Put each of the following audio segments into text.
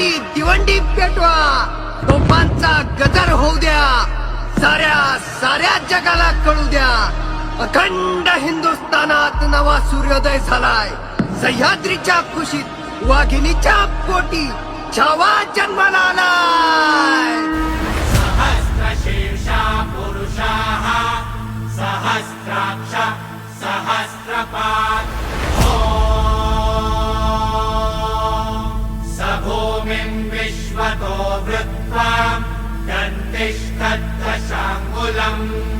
भिवंडी दिवंडी पेटवा. तोफांचा गजर होऊ द्या. साऱ्या साऱ्या जगाला कळू द्या. अखंड हिंदुस्थानात नवा सूर्योदय झालाय. सह्याद्रीच्या कुशीत वाघिणीच्या पोटी छावा जन्माला आलाय. lăm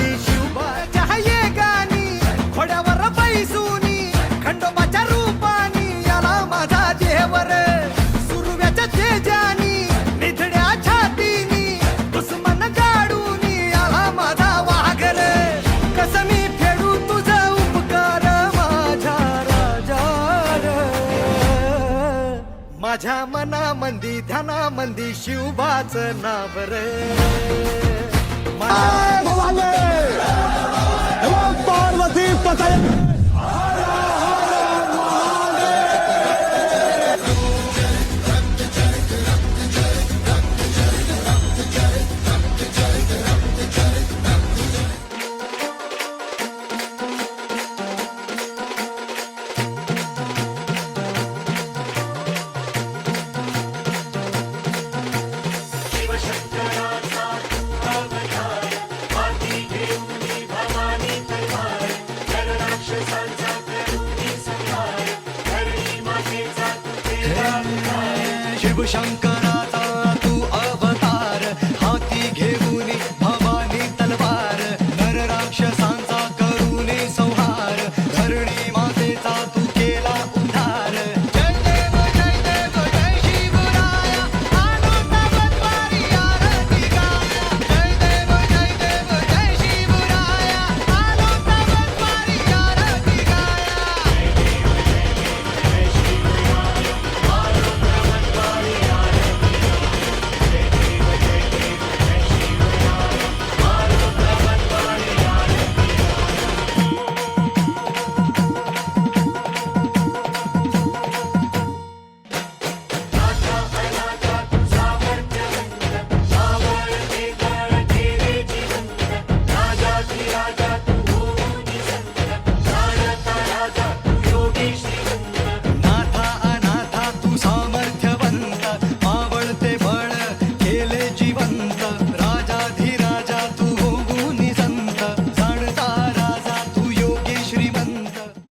माझ्या मनामंदी ध्यानामंदी शिवबाच नाव रे पार्वती শিব শঙ্কর